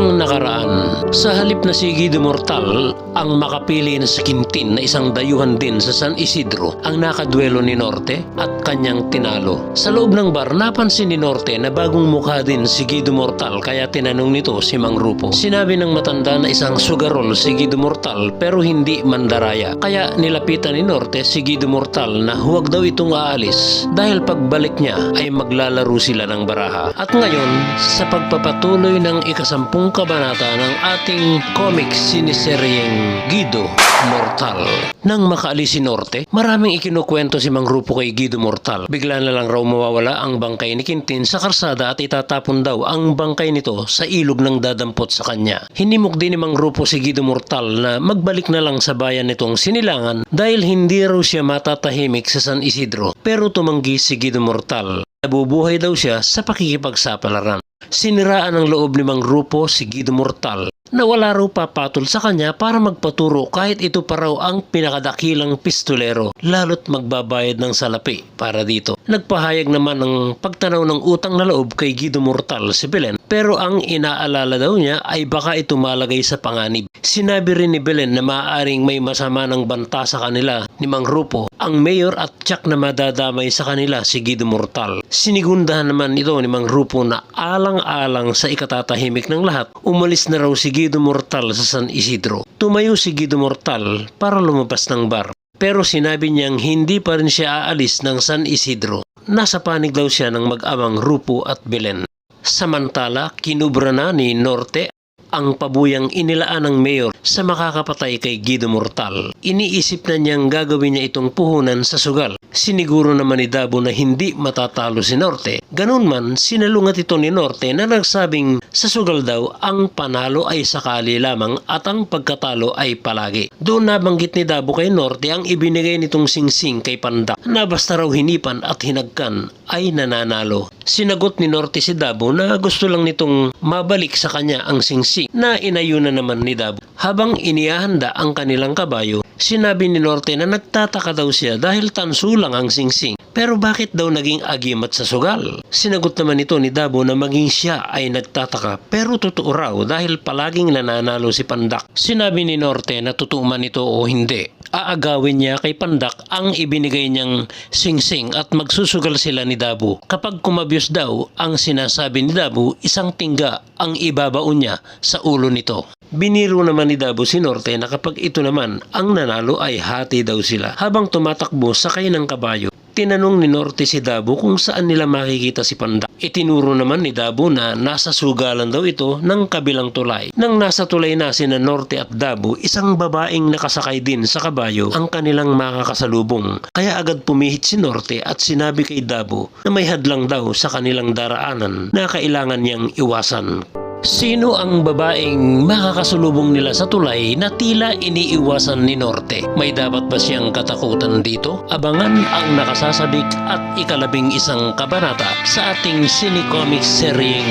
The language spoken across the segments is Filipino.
ang nakaraan. Sa halip na si Guido Mortal, ang makapili na si Quintin na isang dayuhan din sa San Isidro ang nakadwelo ni Norte at kanyang tinalo. Sa loob ng bar, napansin ni Norte na bagong mukha din si Guido Mortal kaya tinanong nito si Mang Rupo. Sinabi ng matanda na isang sugarol si Guido Mortal pero hindi mandaraya. Kaya nilapitan ni Norte si Guido Mortal na huwag daw itong aalis dahil pagbalik niya ay maglalaro sila ng baraha. At ngayon, sa pagpapatuloy ng ikasampung kabanata ng ating comic siniseryeng Guido Mortal. Nang makaalis si Norte, maraming ikinukwento si Mang Rupo kay Guido Mortal. Bigla na lang raw mawawala ang bangkay ni Quintin sa karsada at itatapon daw ang bangkay nito sa ilog ng dadampot sa kanya. Hinimok din ni Mang Rupo si Guido Mortal na magbalik na lang sa bayan nitong sinilangan dahil hindi raw siya matatahimik sa San Isidro. Pero tumanggi si Guido Mortal. Nabubuhay daw siya sa pakikipagsapalaran. Siniraan ng loob ni Mang Rupo si Guido Mortal na wala raw papatol sa kanya para magpaturo kahit ito pa raw ang pinakadakilang pistolero lalo't magbabayad ng salapi para dito. Nagpahayag naman ng pagtanaw ng utang na loob kay Guido Mortal si Belen pero ang inaalala daw niya ay baka ito malagay sa panganib. Sinabi rin ni Belen na maaaring may masama ng banta sa kanila ni Mang Rupo ang mayor at tsak na madadamay sa kanila si Guido Mortal. Sinigundahan naman ito ni Mang Rupo na alang-alang sa ikatatahimik ng lahat, umalis na raw si Guido Mortal sa San Isidro. Tumayo si Guido Mortal para lumabas ng bar. Pero sinabi niyang hindi pa rin siya aalis ng San Isidro. Nasa panig daw siya ng mag-amang Rupo at Belen. Samantala, kinubra na ni Norte ang pabuyang inilaan ng mayor sa makakapatay kay Guido Mortal. Iniisip na niyang gagawin niya itong puhunan sa sugal. Siniguro naman ni Dabo na hindi matatalo si Norte. Ganun man, sinalungat ito ni Norte na nagsabing sa sugal daw ang panalo ay sakali lamang at ang pagkatalo ay palagi. Doon nabanggit ni Dabo kay Norte ang ibinigay nitong singsing kay Pandak na basta raw hinipan at hinagkan ay nananalo. Sinagot ni Norte si Dabo na gusto lang nitong mabalik sa kanya ang singsing na inayunan naman ni Dabo. Habang inihahanda ang kanilang kabayo, sinabi ni Norte na nagtataka daw siya dahil tanso lang ang singsing. Pero bakit daw naging agimat sa sugal? Sinagot naman ito ni Dabo na maging siya ay nagtataka pero totoo raw dahil palaging nananalo si Pandak. Sinabi ni Norte na totoo man ito o hindi. Aagawin niya kay Pandak ang ibinigay niyang singsing at magsusugal sila ni Dabo. Kapag kumabyos daw ang sinasabi ni Dabo, isang tingga ang ibabaon niya sa ulo nito. Biniro naman ni si Norte na kapag ito naman ang nanalo ay hati daw sila. Habang tumatakbo sakay ng kabayo, tinanong ni Norte si Dabo kung saan nila makikita si Pandak. Itinuro naman ni Dabo na nasa sugalan daw ito ng kabilang tulay. Nang nasa tulay na sina Norte at Dabo, isang babaeng nakasakay din sa kabayo ang kanilang makakasalubong. Kaya agad pumihit si Norte at sinabi kay Dabo na may hadlang daw sa kanilang daraanan na kailangan niyang iwasan. Sino ang babaeng makakasulubong nila sa tulay na tila iniiwasan ni Norte? May dapat ba siyang katakutan dito? Abangan ang nakasasabik at ikalabing isang kabanata sa ating Cinecomics seryeng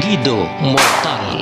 Guido Mortal.